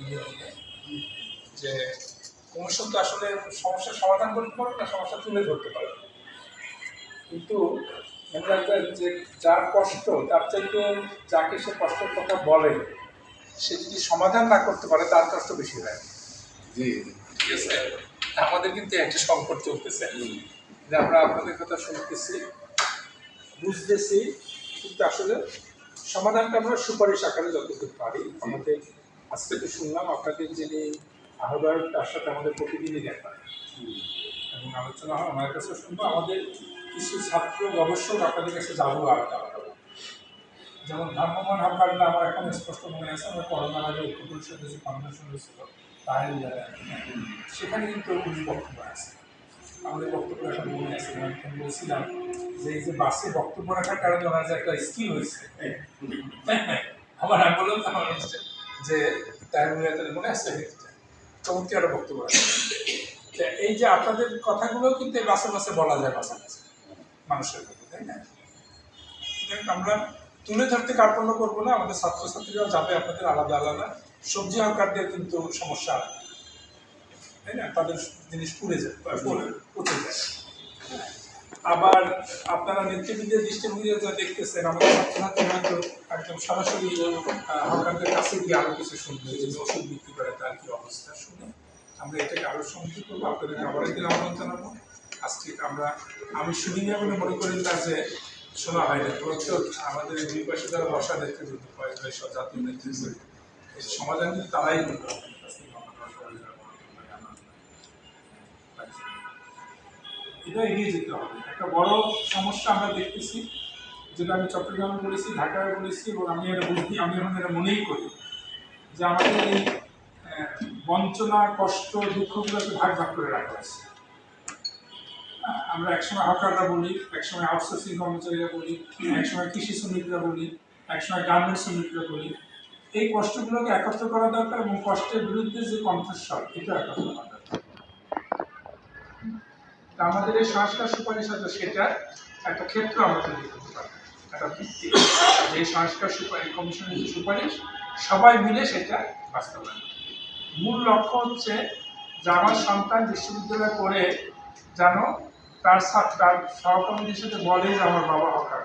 দিনে যে কমিশন তো আসলে সমস্যার সমাধান করতে পারে না সমস্যা তুলে ধরতে পারে কিন্তু যে যার কষ্ট তার চাইতে যাকে সে কষ্টের কথা বলে সে যদি সমাধান না করতে পারে তার কষ্ট বেশি হয়। জি ঠিক আছে? আমাদের কিন্তু একটা সংকট চলতেছে। যে আমরা আপনাদের কথা শুনতেছি বুঝতেছি কিন্তু আসলে সমাধানটা আমরা সুপারিশ আকারে যতটুকু পারি আমাদের আজকে তো শুনলাম আপনাদের যিনি আহ্বায়ক তার সাথে আমাদের প্রতিদিনই দেখা এবং আলোচনা হয় আমার কাছে শুনব। আমাদের কিছু ছাত্র গবেষক আপনাদের কাছে যাব আলাদা আলাদা যেমন ধর্মমান হকাররা আমার এখন স্পষ্ট মনে আছে আমরা করোনার আগে ঐক্য পরিষদের যে কনভেনশন হয়েছিল তাই সেখানে কিন্তু উনি বক্তব্য আছে। আমাদের বক্তব্য এখন মনে আছে আমি বলছিলাম যে এই যে বাসে বক্তব্য রাখার কারণে ওনার যে একটা স্কিল হয়েছে হ্যাঁ, আমার তো আমার যে তার মনে আছে চমৎকার একটা বক্তব্য তা এই যে আপনাদের কথাগুলো কিন্তু বাসে বাসে বলা যায় বাসে বাসে মানুষের কথা, তাই না? আমরা তুলে ধরতে কার্পণ্য করব না, আমাদের ছাত্রছাত্রীরাও যাবে আপনাদের আলাদা আলাদা। সবজি হকারদের কিন্তু সমস্যা তাই না? তাদের জিনিস পুড়ে যায় পচে যায়। আবার আপনারা নেতৃবৃন্দের দৃষ্টিভঙ্গি যা দেখতেছেন, আমাদের ছাত্রছাত্রী হয়তো একদম সরাসরি হকারদের কাছে গিয়ে আরও কিছু শুনবে যে ওষুধ বিক্রি করে, তার কি অবস্থা শুনে আমরা এটাকে আরও সংযুক্ত করব। আপনাদেরকে আবার একদিন আহ্বান জানাব। আজকে আমরা, আমি শুনি না বলে মনে করি না যে শোনা হয় না, বরঞ্চ আমাদের দুই পাশে যারা বসা নেতৃত্ব কয়েক ভাই সব জাতীয় নেতৃত্ব এই সমাধান কিন্তু তারাই করবে এটা এগিয়ে যেতে হবে। একটা বড় সমস্যা আমরা দেখতেছি, যেটা আমি চট্টগ্রামে বলেছি, ঢাকায় বলেছি, এবং আমি এটা বুঝি, আমি এখন এটা মনেই করি যে আমাদের এই বঞ্চনা, কষ্ট, দুঃখগুলোকে ভাগ ভাগ করে রাখা হয়েছে। আমরা একসময় হকাররা বলি, একসময় আউটসোর্সিং কর্মচারীরা বলি, একসময় কৃষি শ্রমিকরা বলি, একসময় গার্মেন্টস শ্রমিকরা বলি। এই কষ্টগুলোকে একত্র করা দরকার এবং কষ্টের বিরুদ্ধে যে কণ্ঠস্বর এটা একত্র করা তা আমাদের এই সংস্কার সুপারিশ আছে সেটা একটা ক্ষেত্র আমরা তৈরি করতে পারি একটা ভিত্তি। যে সংস্কার সুপারিশ কমিশনের যে সুপারিশ সবাই মিলে সেটা বাস্তবায়ন মূল লক্ষ্য হচ্ছে যে আমার সন্তান বিশ্ববিদ্যালয়ে পড়ে যেন তার তার সহকর্মীদের সাথে বলে যে আমার বাবা হকার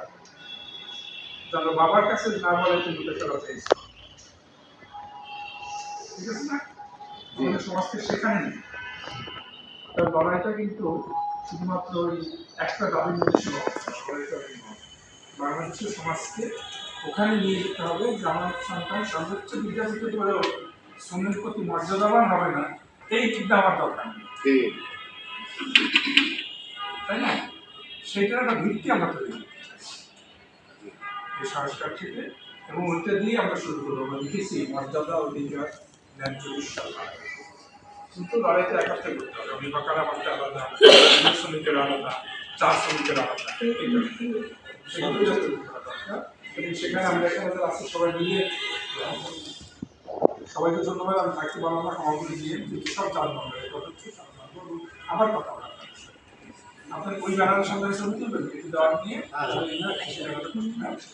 যেন বাবার কাছে না বলে তুমি বেকার পেয়েছি ঠিক আছে না? আমাদের সমাজকে সেখানে নেই। তার লড়াইটা কিন্তু শুধুমাত্র ওই একটা ওই নয়। বাংলাদেশের সমাজকে ওখানে নিয়ে যেতে হবে যে আমার সন্তান সর্বোচ্চ বিদ্যাপীঠে করেও শ্রমের প্রতি মর্যাদাবান হবে না এই চিন্তা আমার দরকার তাই না? সেইটার একটা ভিত্তি আমরা তৈরি এই সংস্কার থেকে এবং ওইটা দিয়ে আমরা শুরু করব। আমরা লিখেছি মর্যাদা অধিকার ন্যায্য বিশ্বাস। কিন্তু লড়াইটা একাত্রে করতে হবে। বিভাকার আমাদের আলাদা শ্রমিকের আলাদা চা শ্রমিকের আলাদা। করা সেখানে আমরা এখানে যারা আছি সবাই মিলিয়ে সবাইকে ধন্যবাদ। আমি থাকতে পারলাম না ক্ষমাগুলি দিয়ে। কিন্তু সব এবং আবার কথা বলব আপনার ওই ব্যানারের সঙ্গে ছবি তুলবেন? একটু দেওয়ার নিয়ে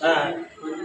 হ্যাঁ।